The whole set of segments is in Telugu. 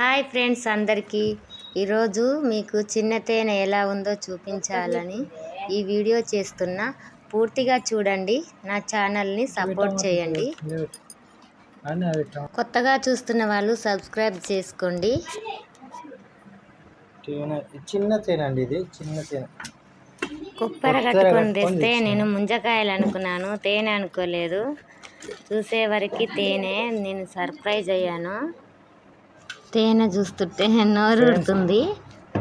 హాయ్ ఫ్రెండ్స్ అందరికీ. ఈరోజు మీకు చిన్న తేనె ఎలా ఉందో చూపించాలని ఈ వీడియో చేస్తున్నా. పూర్తిగా చూడండి నా ఛానల్ని సపోర్ట్ చేయండి. కొత్తగా చూస్తున్న వాళ్ళు సబ్స్క్రైబ్ చేసుకోండి. చిన్న తేనె అండి ఇది చిన్న తేనె. కుప్పర కట్టుకొని తెస్తే నేను ముంజకాయలు అనుకున్నాను తేనె అనుకోలేదు. చూసే వరకు తేనె నేను సర్ప్రైజ్ అయ్యాను. తేనె చూస్తుంటే నోరుడుతుంది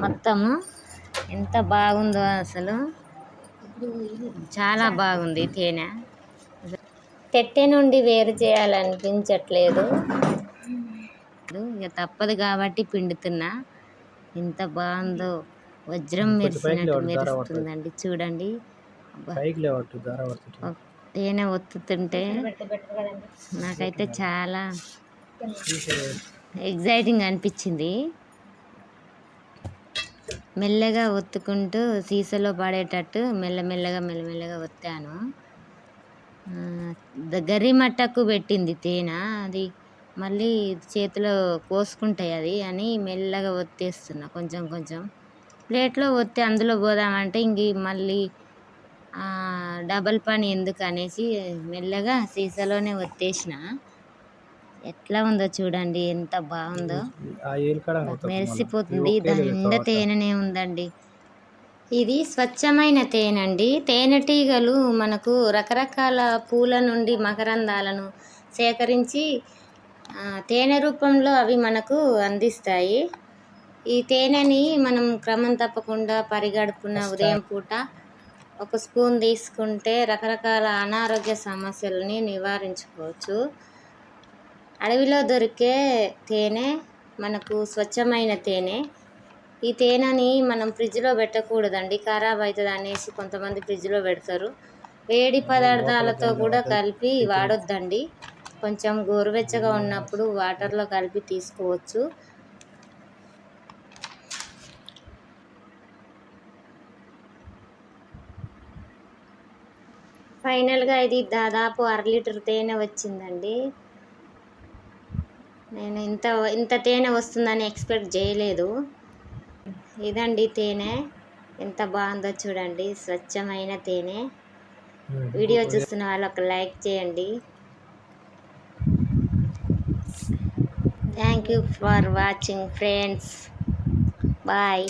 మొత్తము ఎంత బాగుందో అసలు. చాలా బాగుంది తేనె. పెట్టె నుండి వేరు చేయాలనిపించట్లేదు. ఇక తప్పదు కాబట్టి పిండుతున్నా. ఎంత బాగుందో. వజ్రం మెరిసినట్టు మెరుస్తుందండి. చూడండి. తేనె ఒత్తుతుంటే నాకైతే చాలా ఎగ్జైటింగ్ అనిపించింది. మెల్లగా ఒత్తుకుంటూ సీసాలో పడేటట్టు మెల్లమెల్లగా మెల్లమెల్లగా ఒత్తాను. ద- గర్రి మట్టకు పెట్టింది తేనె. అది మళ్ళీ చేతిలో కోసుకుంటాయి అది అని మెల్లగా ఒత్తేస్తున్నా కొంచెం కొంచెం. ప్లేట్లో ఒత్తి అందులో పోదామంటే ఇంక మళ్ళీ డబల్ పని ఎందుకు అనేసి మెల్లగా సీసాలోనే ఒత్తేసిన. ఎట్లా ఉందో చూడండి ఎంత బాగుందో. మెరిసిపోతుంది. దాని నిండా తేనెనే ఉందండి. ఇది స్వచ్ఛమైన తేనండి. తేనెటీగలు మనకు రకరకాల పూల నుండి మకరందాలను సేకరించి తేనె రూపంలో అవి మనకు అందిస్తాయి. ఈ తేనెని మనం క్రమం తప్పకుండా పరిగడుపున ఉదయం పూట ఒక స్పూన్ తీసుకుంటే రకరకాల అనారోగ్య సమస్యలని నివారించుకోవచ్చు. అడవిలో దొరికే తేనె మనకు స్వచ్ఛమైన తేనె. ఈ తేనెని మనం ఫ్రిడ్జ్లో పెట్టకూడదండి. ఖరాబ్ అవుతుంది అనేసి కొంతమంది ఫ్రిడ్జ్లో పెడతారు. వేడి పదార్థాలతో కూడా కలిపి వాడొద్దండి. కొంచెం గోరువెచ్చగా ఉన్నప్పుడు వాటర్లో కలిపి తీసుకోవచ్చు. ఫైనల్గా ఇది దాదాపు అర లీటర్ తేనె వచ్చిందండి. నేను ఇంత ఇంత తేనె వస్తుందని ఎక్స్పెక్ట్ చేయలేదు. ఇదండి తేనె. ఎంత బాగుందో చూడండి. స్వచ్ఛమైన తేనె. వీడియో చూస్తున్న వాళ్ళు ఒక లైక్ చేయండి. Thank you for watching friends bye